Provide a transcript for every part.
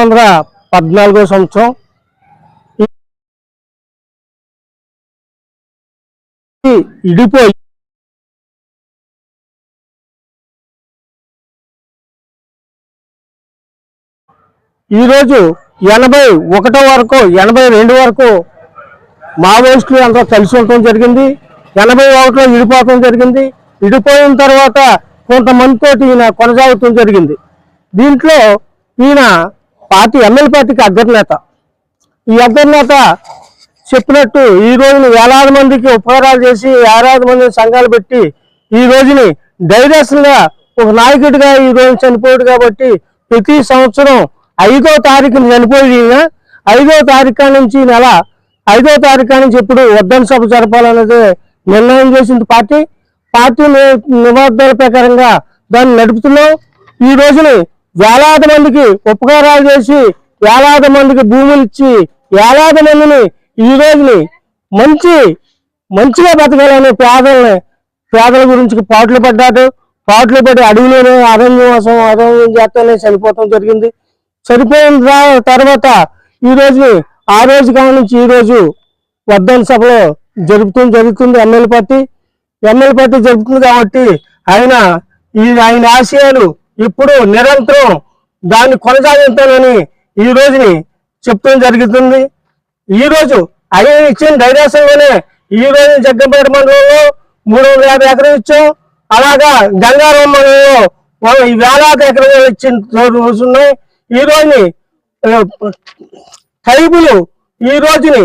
వందల పద్నాలుగో సంవత్సరం. ఈ ఇడిపోయి ఈరోజు ఎనభై ఒకటో వరకు ఎనభై రెండు వరకు మావోయిస్టులు అంతా కలిసి ఉండటం జరిగింది. ఎనభై ఒకటిలో విడిపోవటం జరిగింది. విడిపోయిన తర్వాత కొంతమందితో ఈయన కొనసాగుతూ జరిగింది. దీంట్లో ఈయన పార్టీ ఎమ్మెల్యే పార్టీకి అగ్రనేత. ఈ అగ్రనేత చెప్పినట్టు ఈ రోజున వేలాది మందికి ఉపకారాలు చేసి వేలాది మంది సంఘాలు పెట్టి ఈ రోజుని ధైర్యస్గా ఒక నాయకుడిగా ఈ రోజు చనిపోయాడు కాబట్టి ప్రతి సంవత్సరం ఐదో తారీఖున చనిపోయి ఐదో తారీఖు నుంచి ఈ నెల ఐదో తారీఖు నుంచి ఇప్పుడు వర్ధన సభ జరపాలనేది నిర్ణయం చేసింది పార్టీ. పార్టీ నివాదాల నిబంధనల ప్రకారంగా దాన్ని నడుపుతున్నాం. ఈ రోజుని వేలాది మందికి ఉపకారాలు చేసి వేలాది మందికి భూములు ఇచ్చి వేలాది మందిని ఈ రోజుని మంచి మంచిగా బతకాలని పేదల్ని పేదల గురించి పాటలు పడ్డాడు. పాటలు పడి అడవిలోనే అరణ్యవాసం అరణ్యం చేస్తూనే చనిపోవటం జరిగింది. చనిపోయిన తర్వాత ఈ రోజుని ఆ రోజు కాని నుంచి ఈ రోజు సభలో జరుపుతూ జరుగుతుంది ఎమ్మెల్యే పార్టీ. ఎమ్మెల్యే పార్టీ జరుపుతుంది కాబట్టి ఆయన ఈ ఆయన ఆశయాలు ఇప్పుడు నిరంతరం దాన్ని కొనసాగిస్తానని ఈ రోజుని చెప్తూ జరుగుతుంది. ఈ రోజు ఆయన ఇచ్చిన ధైర్యంలోనే ఈ రోజు జగ్గంపేట మండలంలో మూడు వందల యాభై ఎకరం ఇచ్చాం. అలాగా గంగారం మండలంలో వేలాది ఎకరాలు ఇచ్చిన రోజు ఉన్నాయి. ఈ రోజుని టైబులు ట్రైబులు ఈ రోజుని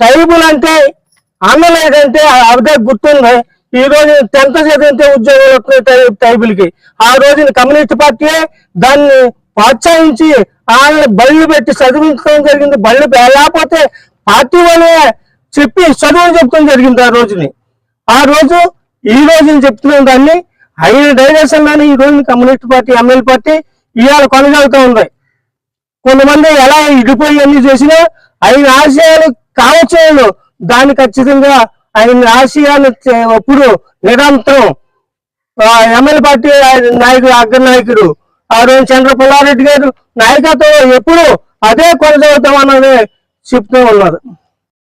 ట్రైబుల్ అంటే అన్నలేదంటే ఏంటంటే గుర్తుంది. ఈ రోజు టెన్త్ చదివితే ఉద్యోగాలు వస్తున్నాయి టైపులకి ఆ రోజున కమ్యూనిస్ట్ పార్టీ దాన్ని ప్రోత్సహించి ఆయన బళ్ళు పెట్టి చదివించడం జరిగింది. బళ్ళు లేకపోతే పార్టీ వాళ్ళే చెప్పి చదువు చెప్తాం జరిగింది ఆ రోజుని. ఆ రోజు ఈ రోజుని చెప్తున్నాం దాన్ని ఆయన డైరెక్షన్లోనే ఈ రోజు కమ్యూనిస్ట్ పార్టీ ఎమ్మెల్యే పార్టీ ఇవాళ కొనసాగుతూ ఉంది. కొంతమంది ఎలా ఇడిపోయి అన్ని చేసినా ఆయన ఆశయాలు కావచ్చు దాన్ని ఖచ్చితంగా ఆయన ఆశయాలు చే- నిరంతరం ఎమ్మెల్యే పార్టీ ఆయన నాయకుడు అగ్ర నాయకుడు ఆ రోజు చంద్ర పుల్లారెడ్డి గారు నాయకత్వం ఎప్పుడు అదే కొనసాగుతామన్నది చెప్తూ ఉన్నారు.